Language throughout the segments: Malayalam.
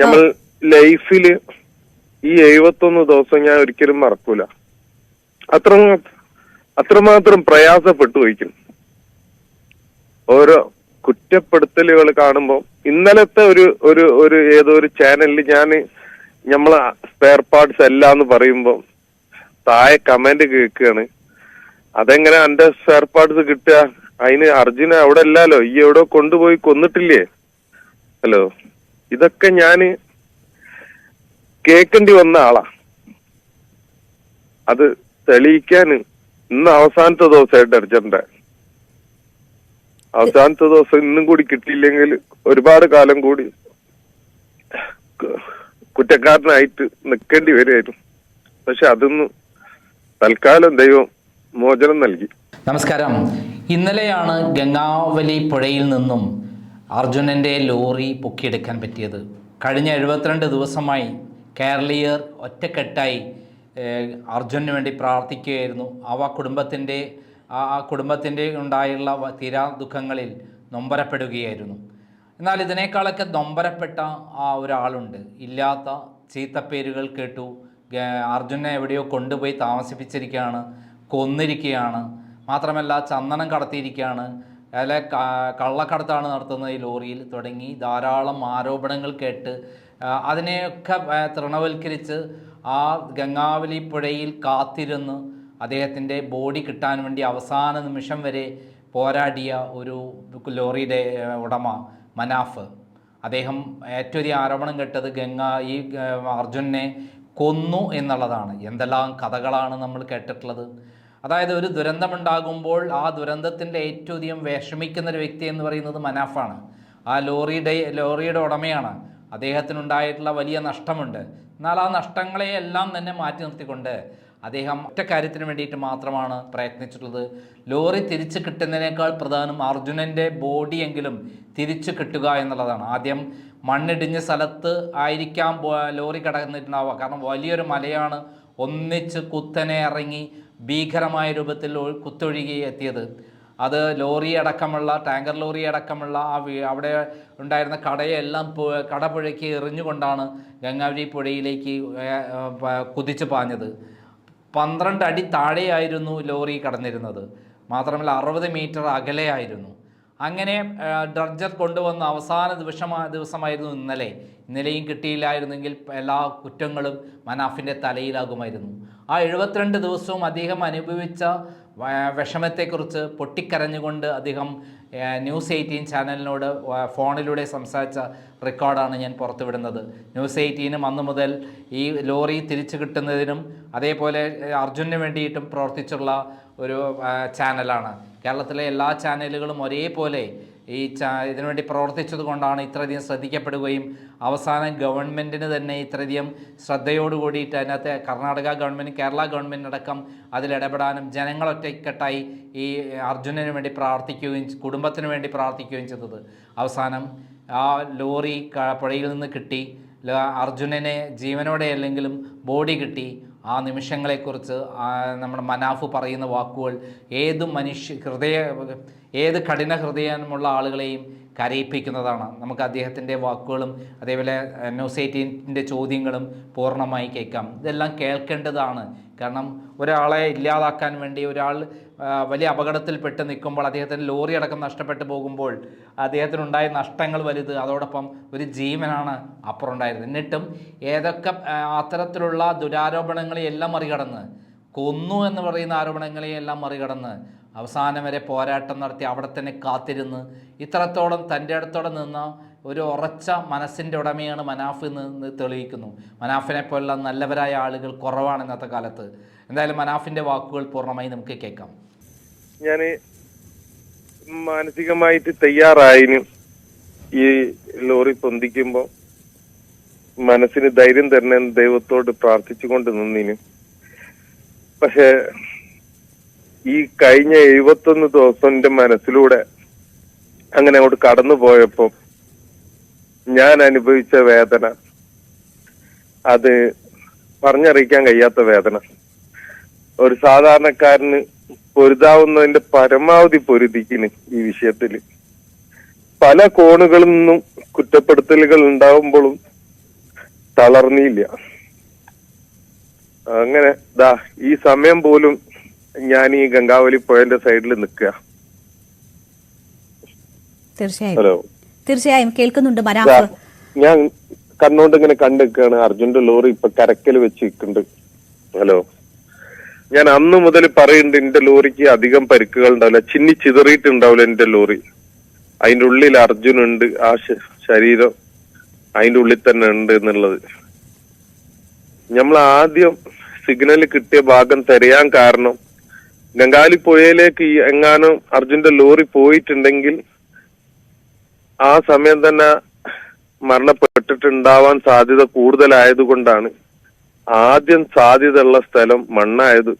നമ്മൾ ലൈഫിൽ ഈ എഴുപത്തൊന്ന് ദിവസം ഞാൻ ഒരിക്കലും മറക്കൂല. അത്ര അത്രമാത്രം പ്രയാസപ്പെട്ടു പോയിക്കും ഓരോ കുറ്റപ്പെടുത്തലുകൾ കാണുമ്പോൾ ഇന്നലത്തെ ഒരു ഒരു ഒരു ഏതോ ഒരു ചാനലിൽ ഞാൻ നമ്മൾ സ്പെയർ പാർട്സ് അല്ല എന്ന് പറയുമ്പോൾ താഴെ കമന്റ് കേൾക്കുകയാണ് അതെങ്ങനെ എന്റെ സ്പെയർ പാർട്സ് കിട്ടുക? അതിന് അർജുന അവിടെ അല്ലല്ലോ. ഈ എവിടെ കൊണ്ടുപോയി കൊന്നിട്ടില്ലേ? ഹലോ ഇതൊക്കെ ഞാൻ കേൾക്കേണ്ടി വന്ന ആളാ. അത് തെളിയിക്കാൻ ഇന്ന് അവസാനത്തെ ദിവസമായിട്ട് അർജന്റെ അവസാനത്തെ ദിവസം ഇന്നും കൂടി കിട്ടിയില്ലെങ്കിൽ ഒരുപാട് കാലം കൂടി കുറ്റക്കാരനായിട്ട് നിൽക്കേണ്ടി വരുമായിരുന്നു. പക്ഷെ അതൊന്നും തൽക്കാലം ദൈവം മോചനം നൽകി. നമസ്കാരം. ഇന്നലെയാണ് ഗംഗാവലി പുഴയിൽ നിന്നും അർജുനന്റെ ലോറി പൊക്കിയെടുക്കാൻ പറ്റിയത്. കഴിഞ്ഞ എഴുപത്തിരണ്ട് ദിവസമായി കേരളീയർ ഒറ്റക്കെട്ടായി അർജുനു വേണ്ടി പ്രാർത്ഥിക്കുകയായിരുന്നു. അവ കുടുംബത്തിന്റെ ആ കുടുംബത്തിന്റെ ഉണ്ടായുള്ള തീരാ ദുഃഖങ്ങളിൽ നൊമ്പരപ്പെടുകയായിരുന്നു. എന്നാൽ ഇതിനേക്കാളൊക്കെ നൊമ്പരപ്പെട്ട ആ ഒരാളുണ്ട്. ഇല്ലാത്ത ചീത്തപ്പേരുകൾ കേട്ടു. അർജുനെ എവിടെയോ കൊണ്ടുപോയി താമസിപ്പിച്ചിരിക്കുകയാണ് കൊന്നിരിക്കുകയാണ്. മാത്രമല്ല ചന്ദനം കടത്തിയിരിക്കുകയാണ്. ക- കള്ളക്കടത്താണ് നടത്തുന്നത് ഈ ലോറിയിൽ തുടങ്ങി. ധാരാളം ആരോപണങ്ങൾ കേട്ട് അതിനെയൊക്കെ തൃണവൽക്കരിച്ച് ആ ഗംഗാവലി പുഴയിൽ കാത്തിരുന്ന് അദ്ദേഹത്തിന്റെ ബോഡി കിട്ടാൻ വേണ്ടി അവസാന നിമിഷം വരെ പോരാടിയ ഒരു ലോറിയുടെ ഉടമ മനാഫ്. അദ്ദേഹം ഏറ്റവും വലിയ ആരോപണം കേട്ടത് ഗംഗ ഈ അർജുനെ കൊന്നു എന്നുള്ളതാണ്. എന്തെല്ലാം കഥകളാണ് നമ്മൾ കേട്ടിട്ടുള്ളത്. അതായത് ഒരു ദുരന്തമുണ്ടാകുമ്പോൾ ആ ദുരന്തത്തിന്റെ ഏറ്റവും അധികം വിഷമിക്കുന്ന ഒരു വ്യക്തി എന്ന് പറയുന്നത് മനാഫാണ്. ആ ലോറിയുടെ ലോറിയുടെ ഉടമയാണ്. അദ്ദേഹത്തിനുണ്ടായിട്ടുള്ള വലിയ നഷ്ടമുണ്ട്. എന്നാൽ ആ നഷ്ടങ്ങളെ എല്ലാം തന്നെ മാറ്റി നിർത്തിക്കൊണ്ട് അദ്ദേഹം ഒറ്റ കാര്യത്തിന് വേണ്ടിയിട്ട് മാത്രമാണ് പ്രയത്നിച്ചിട്ടുള്ളത്. ലോറി തിരിച്ചു കിട്ടുന്നതിനേക്കാൾ പ്രധാനം അർജുനന്റെ ബോഡിയെങ്കിലും തിരിച്ചു കിട്ടുക എന്നുള്ളതാണ്. ആദ്യം മണ്ണിടിഞ്ഞ സ്ഥലത്ത് ആയിരിക്കാം ലോറി കിടന്നിട്ടുണ്ടാവുക. കാരണം വലിയൊരു മലയാണ്. ഒന്നിച്ച് കുത്തനെ ഇറങ്ങി ഭീകരമായ രൂപത്തിൽ കുത്തൊഴുകി എത്തിയത്. അത് ലോറി അടക്കമുള്ള ടാങ്കർ ലോറി അടക്കമുള്ള ആ അവിടെ ഉണ്ടായിരുന്ന കടയെല്ലാം കടപുഴയ്ക്ക് എറിഞ്ഞുകൊണ്ടാണ് ഗംഗാവരി പുഴയിലേക്ക് കുതിച്ചു പാഞ്ഞത്. പന്ത്രണ്ട് അടി താഴെയായിരുന്നു ലോറി കടന്നിരുന്നത്. മാത്രമല്ല അറുപത് മീറ്റർ അകലെയായിരുന്നു. അങ്ങനെ ഡ്രഡ്ജർ കൊണ്ടുവന്ന അവസാന ദിവസമാ ദിവസമായിരുന്നു ഇന്നലെ. ഇന്നലെയും കിട്ടിയില്ലായിരുന്നെങ്കിൽ എല്ലാ കുറ്റങ്ങളും മനാഫിന്റെ തലയിലാകുമായിരുന്നു. ആ എഴുപത്തിരണ്ട് ദിവസവും അദ്ദേഹം അനുഭവിച്ച വിഷമത്തെക്കുറിച്ച് പൊട്ടിക്കരഞ്ഞുകൊണ്ട് അദ്ദേഹം ന്യൂസ് എയ്റ്റീൻ ചാനലിനോട് ഫോണിലൂടെ സംസാരിച്ച റെക്കോർഡാണ് ഞാൻ പുറത്തുവിടുന്നത്. ന്യൂസ് എയ്റ്റീനും അന്ന് മുതൽ ഈ ലോറി തിരിച്ചു കിട്ടുന്നതിനും അതേപോലെ അർജുനു വേണ്ടിയിട്ടും പ്രവർത്തിച്ചുള്ള ഒരു ചാനലാണ്. കേരളത്തിലെ എല്ലാ ചാനലുകളും ഒരേപോലെ ഈ ചാ ഇതിനുവേണ്ടി പ്രവർത്തിച്ചത് കൊണ്ടാണ് ഇത്രയധികം ശ്രദ്ധിക്കപ്പെടുകയും അവസാനം ഗവൺമെന്റിന് തന്നെ ഇത്രയധികം ശ്രദ്ധയോടുകൂടിയിട്ട് അതിനകത്ത് കർണാടക ഗവൺമെന്റ് കേരള ഗവൺമെന്റ് അതിലിടപെടാനും ജനങ്ങളൊറ്റക്കെട്ടായി ഈ അർജുനന് വേണ്ടി പ്രാർത്ഥിക്കുകയും കുടുംബത്തിന് വേണ്ടി പ്രാർത്ഥിക്കുകയും ചെയ്തത്. അവസാനം ആ ലോറി പുഴയിൽ നിന്ന് കിട്ടി. അർജുനനെ ജീവനോടെ അല്ലെങ്കിലും ബോഡി കിട്ടി. ആ നിമിഷങ്ങളെക്കുറിച്ച് നമ്മുടെ മനാഫ് പറയുന്ന വാക്കുകൾ ഏത് മനുഷ്യ ഹൃദയ ഏത് കഠിന ഹൃദയമുള്ള ആളുകളെയും കരയിപ്പിക്കുന്നതാണ്. നമുക്ക് അദ്ദേഹത്തിന്റെ വാക്കുകളും അതേപോലെ നൊസൈറ്റീന്റെ ചോദ്യങ്ങളും പൂർണമായി കേൾക്കാം. ഇതെല്ലാം കേൾക്കേണ്ടതാണ്. കാരണം ഒരാളെ ഇല്ലാതാക്കാൻ വേണ്ടി ഒരാൾ വലിയ അപകടത്തിൽപ്പെട്ട് നിൽക്കുമ്പോൾ അദ്ദേഹത്തിന് ലോറി അടക്കം നഷ്ടപ്പെട്ടു പോകുമ്പോൾ അദ്ദേഹത്തിനുണ്ടായ നഷ്ടങ്ങൾ വലുത് അതോടൊപ്പം ഒരു ജീവനാണ് അപ്പുറം ഉണ്ടായത് എന്നിട്ടും ഏതൊക്കെ അത്തരത്തിലുള്ള ദുരാരോപണങ്ങളെയെല്ലാം മറികടന്ന് കൊന്നു എന്ന് പറയുന്ന ആരോപണങ്ങളെയെല്ലാം മറികടന്ന് അവസാനം വരെ പോരാട്ടം നടത്തി അവിടെ തന്നെ കാത്തിരുന്ന് ഇത്രത്തോളം തന്റെ അടുത്തോടെ നിന്ന ഒരു ഉറച്ച മനസ്സിന്റെ ഉടമയാണ് മനാഫ് എന്ന് തെളിയിക്കുന്നു. മനാഫിനെ പോലുള്ള നല്ലവരായ ആളുകൾ കുറവാണ് ഇന്നത്തെ കാലത്ത്. എന്തായാലും മനാഫിന്റെ വാക്കുകൾ പൂർണമായി നമുക്ക് കേൾക്കാം. ഞാൻ മാനസികമായിട്ട് തയ്യാറായിന് ഈ ലോറി പൊന്തിക്കുമ്പോൾ മനസ്സിന് ധൈര്യം തരണമെന്ന് ദൈവത്തോട് പ്രാർത്ഥിച്ചുകൊണ്ട് നിന്നിന്. പക്ഷെ ഈ കഴിഞ്ഞ എഴുപത്തൊന്ന് ദിവസം എന്റെ മനസ്സിലൂടെ അങ്ങനെ അങ്ങോട്ട് കടന്നു പോയപ്പോ ഞാൻ അനുഭവിച്ച വേദന. അത് പറഞ്ഞറിയിക്കാൻ കഴിയാത്ത വേദന. ഒരു സാധാരണക്കാരന് പൊരുതാവുന്നതിന്റെ പരമാവധി പൊരുതിക്കിന് ഈ വിഷയത്തിൽ. പല കോണുകളിൽ നിന്നും കുറ്റപ്പെടുത്തലുകൾ ഉണ്ടാവുമ്പോഴും തളർന്നില്ല. അങ്ങനെ ദാ ഈ സമയം പോലും ഞാൻ ഈ ഗംഗാവലി പുഴന്റെ സൈഡിൽ നിൽക്കുക. തീർച്ചയായും. ഹലോ. തീർച്ചയായും കേൾക്കുന്നുണ്ട് മനാഫ് ഞാൻ കണ്ണോണ്ട് ഇങ്ങനെ കണ്ടു നിൽക്കുകയാണ്. അർജുന്റെ ലോറി ഇപ്പൊ കരക്കൽ വെച്ച് നിൽക്കുന്നുണ്ട് ഹലോ. ഞാൻ അന്ന് മുതൽ പറയുന്നുണ്ട് എന്റെ ലോറിക്ക് അധികം പരിക്കുകൾ ഉണ്ടാവില്ല. ചിന്നി ചിതറിയിട്ടുണ്ടാവില്ല എന്റെ ലോറി. അതിന്റെ ഉള്ളിൽ അർജുൻ ഉണ്ട്. ആ ശരീരം അതിന്റെ ഉള്ളിൽ തന്നെ ഉണ്ട് എന്നുള്ളത്. നമ്മൾ ആദ്യം സിഗ്നൽ കിട്ടിയ ഭാഗം തിരയാൻ കാരണം ഗംഗാലി പുഴയിലേക്ക് ഈ എങ്ങാനും അർജുന്റെ ലോറി പോയിട്ടുണ്ടെങ്കിൽ ആ സമയം തന്നെ മരണപ്പെട്ടിട്ടുണ്ടാവാൻ സാധ്യത കൂടുതലായതുകൊണ്ടാണ് ആദ്യം സാധ്യതയുള്ള സ്ഥലം മണ്ണായത്.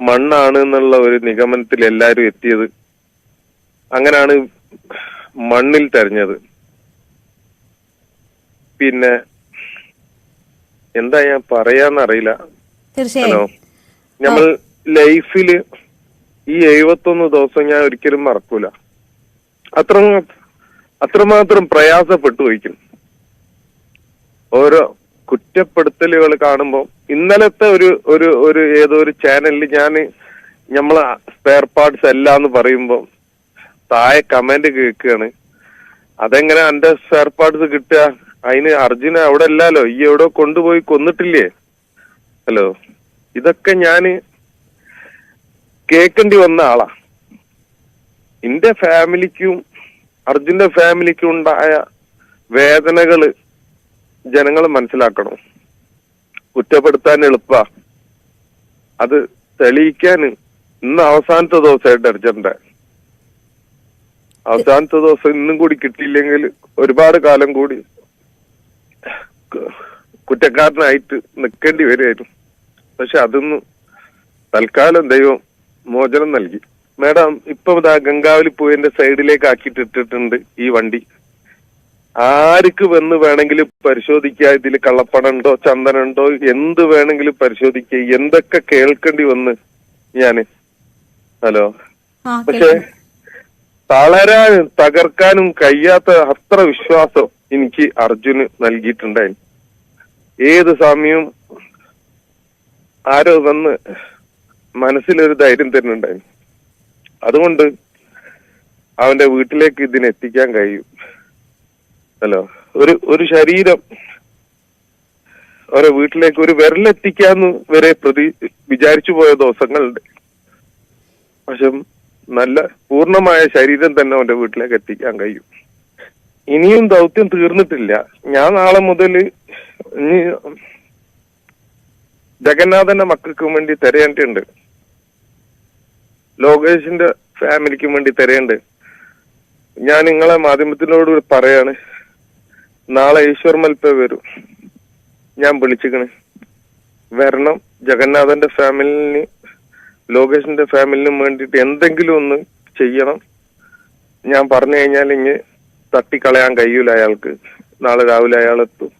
മണ്ണാണ് എന്നുള്ള ഒരു നിഗമനത്തിൽ എല്ലാവരും എത്തിയത്. അങ്ങനാണ് മണ്ണിൽ തെരഞ്ഞത്. പിന്നെ എന്താ ഞാൻ പറയാന്നറിയില്ല. ഹലോ. നമ്മൾ ലൈഫിൽ ഈ എഴുപത്തൊന്ന് ദിവസം ഞാൻ ഒരിക്കലും മറക്കൂല. അത്ര അത്രമാത്രം പ്രയാസപ്പെട്ടു വയ്ക്കും ഓരോ കുറ്റപ്പെടുത്തലുകൾ കാണുമ്പോൾ ഇന്നലത്തെ ഒരു ഒരു ഒരു ഏതോ ഒരു ചാനലിൽ ഞാൻ നമ്മളെ സ്പെയർ പാർട്സ് അല്ല എന്ന് പറയുമ്പോൾ താഴെ കമന്റ് കേൾക്കുകയാണ് അതെങ്ങനെ എന്റെ സ്പെയർ പാർട്സ് കിട്ടുക? അതിന് അർജുന അവിടെ അല്ലല്ലോ? ഈ എവിടെ കൊണ്ടുപോയി കൊന്നിട്ടില്ലേ? ഹലോ ഇതൊക്കെ ഞാൻ കേൾക്കേണ്ടി വന്ന ആളാ. എന്റെ ഫാമിലിക്കും അർജുന്റെ ഫാമിലിക്കും ഉണ്ടായ വേദനകൾ ജനങ്ങൾ മനസ്സിലാക്കണം. കുറ്റപ്പെടുത്താൻ എളുപ്പ. അത് തെളിയിക്കാൻ ഇന്ന് അവസാനത്തെ ദിവസമായിട്ട് അർജുന്റെ. അവസാനത്തെ ദിവസം ഇന്നും കൂടി കിട്ടിയില്ലെങ്കിൽ ഒരുപാട് കാലം കൂടി കുറ്റക്കാരനായിട്ട് നിൽക്കേണ്ടി വരുമായിരുന്നു പക്ഷെ അതൊന്നും തൽക്കാലം ദൈവം മോചനം നൽകി. മേഡം ഇപ്പൊ ഇതാ ഗംഗാവലി പൂവിന്റെ സൈഡിലേക്ക് ആക്കിയിട്ടിട്ടിട്ടുണ്ട് ഈ വണ്ടി. ആർക്ക് വന്ന് വേണമെങ്കിലും പരിശോധിക്കുക ഇതിൽ കള്ളപ്പണുണ്ടോ ചന്ദനുണ്ടോ എന്ത് വേണമെങ്കിലും പരിശോധിക്കുക എന്തൊക്കെ കേൾക്കേണ്ടി വന്ന് ഞാൻ. ഹലോ? പക്ഷെ തളരാനും തകർക്കാനും കഴിയാത്ത അത്ര വിശ്വാസം എനിക്ക് അർജുന് നൽകിയിട്ടുണ്ടായിരുന്നു. ഏത് സമയവും ആരോ വന്ന് മനസ്സിലൊരു ധൈര്യം തരുന്നുണ്ടായിരുന്നു അതുകൊണ്ട് അവന്റെ വീട്ടിലേക്ക് ഇതിനെത്തിക്കാൻ കഴിയും. ഹലോ ഒരു ഒരു ശരീരം അവരെ വീട്ടിലേക്ക് ഒരു വിരലെത്തിക്കാന്ന് വരെ പ്രതി വിചാരിച്ചു പോയ ദിവസങ്ങളുണ്ട്. പക്ഷെ നല്ല പൂർണമായ ശരീരം തന്നെ അവന്റെ വീട്ടിലേക്ക് എത്തിക്കാൻ കഴിയും. ഇനിയും ദൗത്യം തീർന്നിട്ടില്ല. ഞാൻ നാളെ മുതൽ ജഗന്നാഥന്റെ മക്കൾക്കും വേണ്ടി തിരയേണ്ടിട്ടുണ്ട് ലോകേഷിന്റെ ഫാമിലിക്കും വേണ്ടി തരേണ്ട ഞാൻ നിങ്ങളെ മാധ്യമത്തിനോട് പറയാണ് നാളെ ഈശ്വർ മൽപ്പ വരും. ഞാൻ വിളിച്ചിക്കണ്. വരണം ജഗന്നാഥന്റെ ഫാമിലിന് ലോകേഷിന്റെ ഫാമിലിനും വേണ്ടിയിട്ട് എന്തെങ്കിലും ഒന്ന് ചെയ്യണം. ഞാൻ പറഞ്ഞു കഴിഞ്ഞാൽ ഇങ്ങ് തട്ടിക്കളയാൻ കഴിയൂല അയാൾക്ക്. നാളെ രാവിലെ അയാൾ എത്തും.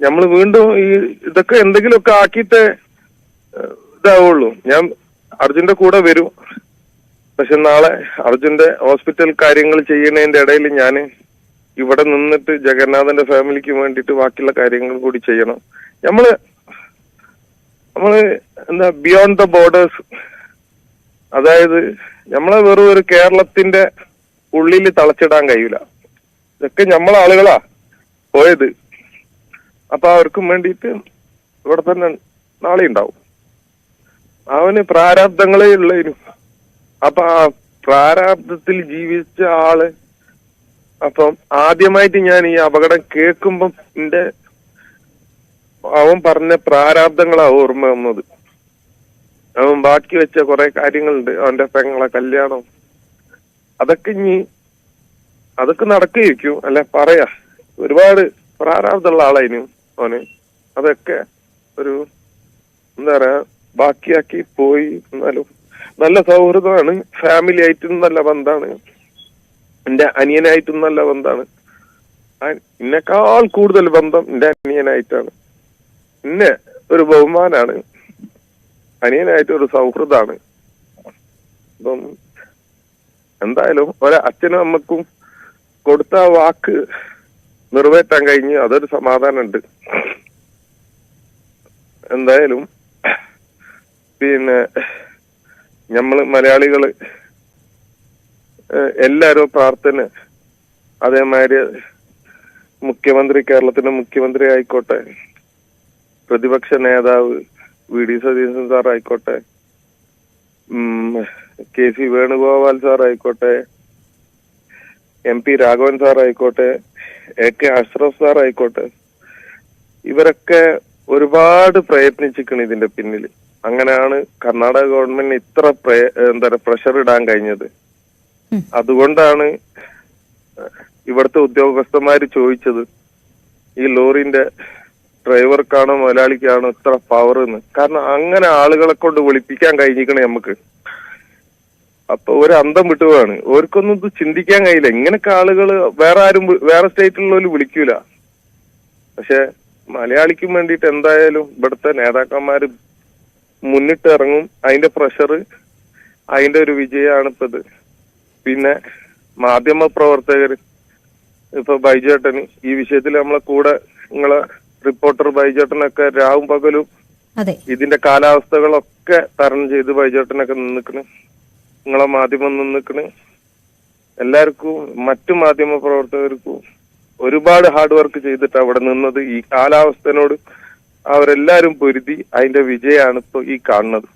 നമ്മൾ വീണ്ടും ഈ ഇതൊക്കെ എന്തെങ്കിലുമൊക്കെ ആക്കിയിട്ട് ഇതാവുള്ളൂ. ഞാൻ അർജുന്റെ കൂടെ വരും. പക്ഷെ നാളെ അർജുന്റെ ഹോസ്പിറ്റൽ കാര്യങ്ങൾ ചെയ്യുന്നതിന്റെ ഇടയിൽ ഞാൻ ഇവിടെ നിന്നിട്ട് ജഗന്നാഥന്റെ ഫാമിലിക്ക് വേണ്ടിയിട്ട് ബാക്കിയുള്ള കാര്യങ്ങൾ കൂടി ചെയ്യണം. നമ്മൾ നമ്മൾ എന്താ ബിയോണ്ട് ദ ബോർഡേഴ്സ് അതായത് നമ്മളെ വെറും ഒരു കേരളത്തിന്റെ ഉള്ളിൽ തളച്ചിടാൻ കഴിയൂല ഇതൊക്കെ നമ്മളെ ആളുകളാ പോയത്. അപ്പൊ അവർക്കും വേണ്ടിയിട്ട് ഇവിടെ തന്നെ നാളെ ഉണ്ടാവും. അവന് പ്രാരാബ്ദങ്ങളേ ഉള്ളതിനും അപ്പൊ ആ പ്രാരാബ്ദത്തിൽ ജീവിച്ച ആൾ അപ്പം ആദ്യമായിട്ട് ഞാൻ ഈ അപകടം കേൾക്കുമ്പം എന്റെ അവൻ പറഞ്ഞ പ്രാരാബ്ദങ്ങളാ ഓർമ്മ വന്നത്. അവൻ ബാക്കി വെച്ച കുറെ കാര്യങ്ങളുണ്ട്. അവന്റെ പെങ്ങളെ കല്യാണം. അതൊക്കെ ഇനി അതൊക്കെ നടക്കുകയായിരിക്കും. അല്ലെ പറയാ. ഒരുപാട് പ്രാരാബ്ദമുള്ള ആളായിരുന്നു അവന്. അതൊക്കെ ഒരു എന്താ പറയാ ബാക്കിയാക്കി പോയി എന്നാലും നല്ല സൗഹൃദമാണ്. ഫാമിലി ആയിട്ടും നല്ല ബന്ധാണ്. എന്റെ അനിയനായിട്ടും നല്ല ബന്ധാണ്. എന്നെക്കാൾ കൂടുതൽ ബന്ധം എന്റെ അനിയനായിട്ടാണ്. എന്നെ ഒരു ബഹുമാനാണ്. അനിയനായിട്ട് ഒരു സൗഹൃദമാണ്. അപ്പം എന്തായാലും ഒരു അച്ഛനും അമ്മക്കും കൊടുത്ത വാക്ക് നിറവേറ്റാൻ കഴിഞ്ഞ് അതൊരു സമാധാനമുണ്ട്. എന്തായാലും പിന്നെ നമ്മൾ മലയാളികൾ എല്ലാവരും പ്രാർത്ഥന അതേമാതിരി മുഖ്യമന്ത്രി കേരളത്തിന്റെ മുഖ്യമന്ത്രി ആയിക്കോട്ടെ പ്രതിപക്ഷ നേതാവ് വി ഡി സതീശൻ സാർ ആയിക്കോട്ടെ കെ സി വേണുഗോപാൽ സാർ ആയിക്കോട്ടെ എം പി രാഘവൻ സാർ ആയിക്കോട്ടെ എ കെ അഷ്റഫ് സാർ ആയിക്കോട്ടെ ഇവരൊക്കെ ഒരുപാട് പ്രയത്നിച്ചിരിക്കണം ഇതിന്റെ പിന്നിൽ അങ്ങനെയാണ് കർണാടക ഗവൺമെന്റിന് ഇത്ര എന്താ പറയുക പ്രഷർ ഇടാൻ കഴിഞ്ഞത്. അതുകൊണ്ടാണ് ഇവിടുത്തെ ഉദ്യോഗസ്ഥന്മാര് ചോദിച്ചത് ഈ ലോറിന്റെ ഡ്രൈവർക്കാണോ മുതലാളിക്കാണോ ഇത്ര പവർ എന്ന്. കാരണം അങ്ങനെ ആളുകളെ കൊണ്ട് വിളിപ്പിക്കാൻ കഴിഞ്ഞിരിക്കണേ നമുക്ക്. അപ്പൊ ഒരു അന്തം വിട്ടുകയാണ് ഓർക്കൊന്നും ഇത് ചിന്തിക്കാൻ കഴിയില്ല. ഇങ്ങനൊക്കെ ആളുകൾ വേറെ ആരും വേറെ സ്റ്റേറ്റിലുള്ളവർ വിളിക്കൂല. പക്ഷെ മലയാളിക്കും വേണ്ടിയിട്ട് എന്തായാലും ഇവിടുത്തെ നേതാക്കന്മാര് മുന്നിട്ട് ഇറങ്ങും അതിന്റെ പ്രഷർ അതിന്റെ ഒരു വിജയമാണ് ഇപ്പൊ ഇത് പിന്നെ മാധ്യമ പ്രവർത്തകർ ഇപ്പൊ ബൈജേട്ടൻ ഈ വിഷയത്തിൽ നമ്മളെ കൂടെ നിങ്ങളെ റിപ്പോർട്ടർ ബൈജേട്ടനൊക്കെ രാവും പകലും ഇതിന്റെ കാലാവസ്ഥകളൊക്കെ തരണം ചെയ്ത് ബൈജേട്ടനൊക്കെ നിന്നിക്കണ്. നിങ്ങളെ മാധ്യമം നിന്നിക്കണ്. എല്ലാവർക്കും മറ്റു മാധ്യമ പ്രവർത്തകർക്കും ഒരുപാട് ഹാർഡ് വർക്ക് ചെയ്തിട്ട് അവിടെ നിന്നത് ഈ കാലാവസ്ഥനോട് അവരെല്ലാരും പൊരുതി. അതിന്റെ വിജയമാണ് ഇപ്പൊ ഈ കാണുന്നത്.